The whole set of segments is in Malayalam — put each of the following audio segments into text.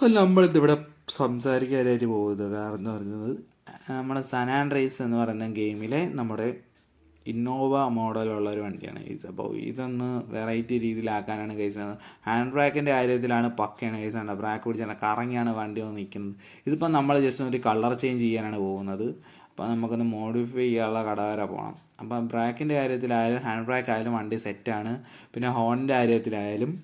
ഇപ്പം നമ്മളിതിവിടെ സംസാരിക്കാനായിട്ട് പോകുന്നത്. കാരണം എന്ന് പറയുന്നത്? നമ്മുടെ സനാൻ റൈസ് എന്ന് പറയുന്ന ഗെയിമിലെ നമ്മുടെ ഇന്നോവ മോഡലുള്ള ഒരു വണ്ടിയാണ് ഗൈസ് അപ്പോൾ ഇതൊന്ന് വെറൈറ്റി രീതിയിലാക്കാനാണ് ഗൈസ് ഹാൻഡ് ബ്രാക്കിന്റെ കാര്യത്തിലാണ് പക്കയാണ് ഗൈസ് ആണ് ബ്രാക്ക് പിടിച്ചാണ് കറങ്ങിയാണ് വണ്ടി ഒന്ന് നിൽക്കുന്നത്. ഇതിപ്പോൾ നമ്മൾ ജസ്റ്റ് ഒരു കളർ ചേഞ്ച് ചെയ്യാനാണ് പോകുന്നത്. അപ്പോൾ നമുക്കൊന്ന് മോഡിഫൈ ചെയ്യാനുള്ള കട വരെ പോകണം അപ്പം ബ്രാക്കിന്റെ കാര്യത്തിലായാലും ഹാൻഡ് ബ്രാക്ക് ആയാലും വണ്ടി സെറ്റാണ് പിന്നെ ഹോണിന്റെ കാര്യത്തിലായാലും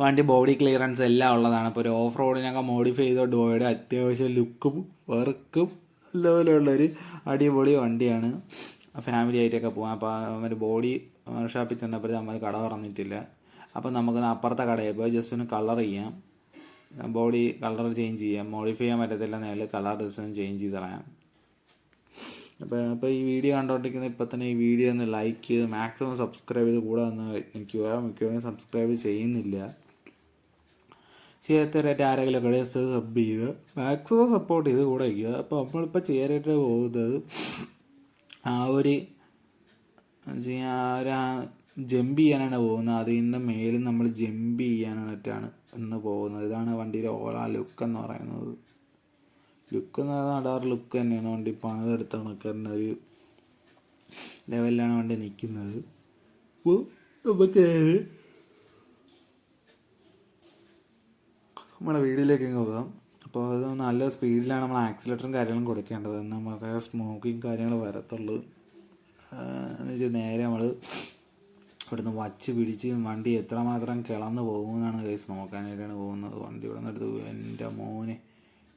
വണ്ടി ബോഡി ക്ലിയറൻസ് എല്ലാം ഉള്ളതാണ്. അപ്പോൾ ഒരു ഓഫ് റോഡിനൊക്കെ മോഡിഫൈ ചെയ്തോണ്ട് പോയത് അത്യാവശ്യം ലുക്കും വർക്കും ലെവലുള്ളൊരു അടിപൊളി വണ്ടിയാണ്. ഫാമിലി ആയിട്ടൊക്കെ പോകാം അപ്പോൾ അവന്റെ ബോഡി ഷോപ്പിൽ ചെന്നപ്പോഴത്തെ നമ്മൾ കട പറഞ്ഞിട്ടില്ല അപ്പോൾ നമുക്ക് അപ്പുറത്തെ കടയിൽ പോയി ജസ്റ്റ് ഒന്ന് കളർ ചെയ്യാം. ബോഡി കളർ ചേഞ്ച് ചെയ്യാം. മോഡിഫൈ ചെയ്യാൻ പറ്റത്തില്ല നേരിൽ കളർ ജസ്റ്റ് ഒന്ന് ചേഞ്ച് ചെയ്ത് കളയാം. അപ്പോൾ അപ്പോൾ ഈ വീഡിയോ കണ്ടുകൊണ്ടിരിക്കുന്ന ഇപ്പം തന്നെ ഈ വീഡിയോ ഒന്ന് ലൈക്ക് ചെയ്ത് മാക്സിമം സബ്സ്ക്രൈബ് ചെയ്ത് കൂടെ വന്ന് നിൽക്കുക മിക്കവാറും സബ്സ്ക്രൈബ് ചെയ്യുന്നില്ല. ചെയ്യാത്തവരായിട്ട് ആരെങ്കിലും ഒക്കെ സബ് ചെയ്യുക മാക്സിമം സപ്പോർട്ട് ചെയ്ത് കൂടെ വയ്ക്കുക അപ്പോൾ നമ്മളിപ്പോൾ ചെയ്യാനായിട്ട് പോകുന്നത് ആ ഒരു ആ ഒരു ജമ്പ് ചെയ്യാനാണ് പോകുന്നത്. അതിൽ നിന്ന് മേലും നമ്മൾ ജമ്പ് ചെയ്യാനായിട്ടാണ് ഇന്ന് പോകുന്നത്. ഇതാണ് വണ്ടിയുടെ ഓല ലുക്ക് എന്ന് പറയുന്നത്. ലുക്ക് എന്ന് അടാറ് ലുക്ക് തന്നെയാണ്. വണ്ടി പണിതെടുത്ത കണക്കാരന്റെ ഒരു ലെവലിലാണ് വണ്ടി നിൽക്കുന്നത് അപ്പോൾ നമുക്ക് നമ്മുടെ വീഡിയോയിലേക്ക് ഇങ്ങ് പോകാം. അപ്പോൾ അത് നല്ല സ്പീഡിലാണ് നമ്മൾ ആക്സിലേറ്ററും കാര്യങ്ങളും കൊടുക്കേണ്ടത്. നമുക്ക് സ്മോക്കിങ് കാര്യങ്ങൾ വരത്തുള്ളൂ. എന്ന് വെച്ചാൽ നേരെ നമ്മൾ ഇവിടുന്ന് വച്ച് പിടിച്ച് വണ്ടി എത്രമാത്രം കിളന്ന് പോകുമെന്നാണ് കേസ് നോക്കാനായിട്ടാണ് പോകുന്നത്. വണ്ടി ഇവിടെ നിന്ന് എടുത്ത് എന്റെ മോനെ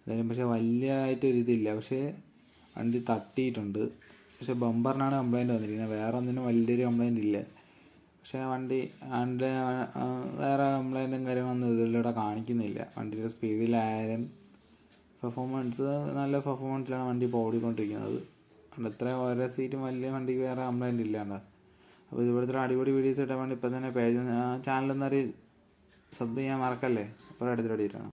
എന്തായാലും പക്ഷേ വലിയതായിട്ട് ഒരിതില്ല പക്ഷേ വണ്ടി തട്ടിയിട്ടുണ്ട്. പക്ഷേ ബമ്പറിനാണ് കംപ്ലൈന്റ് വന്നിരിക്കുന്നത്. വേറെ ഒന്നിനും വലിയൊരു കംപ്ലൈന്റ് ഇല്ല. പക്ഷേ വണ്ടി അതിന്റെ വേറെ കംപ്ലൈന്റും കാര്യങ്ങളൊന്നും ഇതിലൂടെ കാണിക്കുന്നില്ല. വണ്ടിയുടെ സ്പീഡിലായാലും പെർഫോമൻസ് നല്ല പെർഫോമൻസിലാണ് വണ്ടി ഇപ്പോൾ ഓടിക്കൊണ്ടിരിക്കുന്നത്. അതുകൊണ്ട് ഇത്ര ഓരോ സീറ്റും വലിയ വണ്ടിക്ക് വേറെ കംപ്ലൈന്റ് ഇല്ലാണ്ട്. അപ്പോൾ ഇതുപോലത്തെ അടിപൊളി വീഡിയോസ് ഇട്ടാൽ വേണ്ടി ഇപ്പം തന്നെ പേജ് ചാനൽ എന്നൊരു സബ് ചെയ്യാൻ മറക്കല്ലേ? അപ്പോൾ അടുത്തൊരു അടിയിട്ടാണ്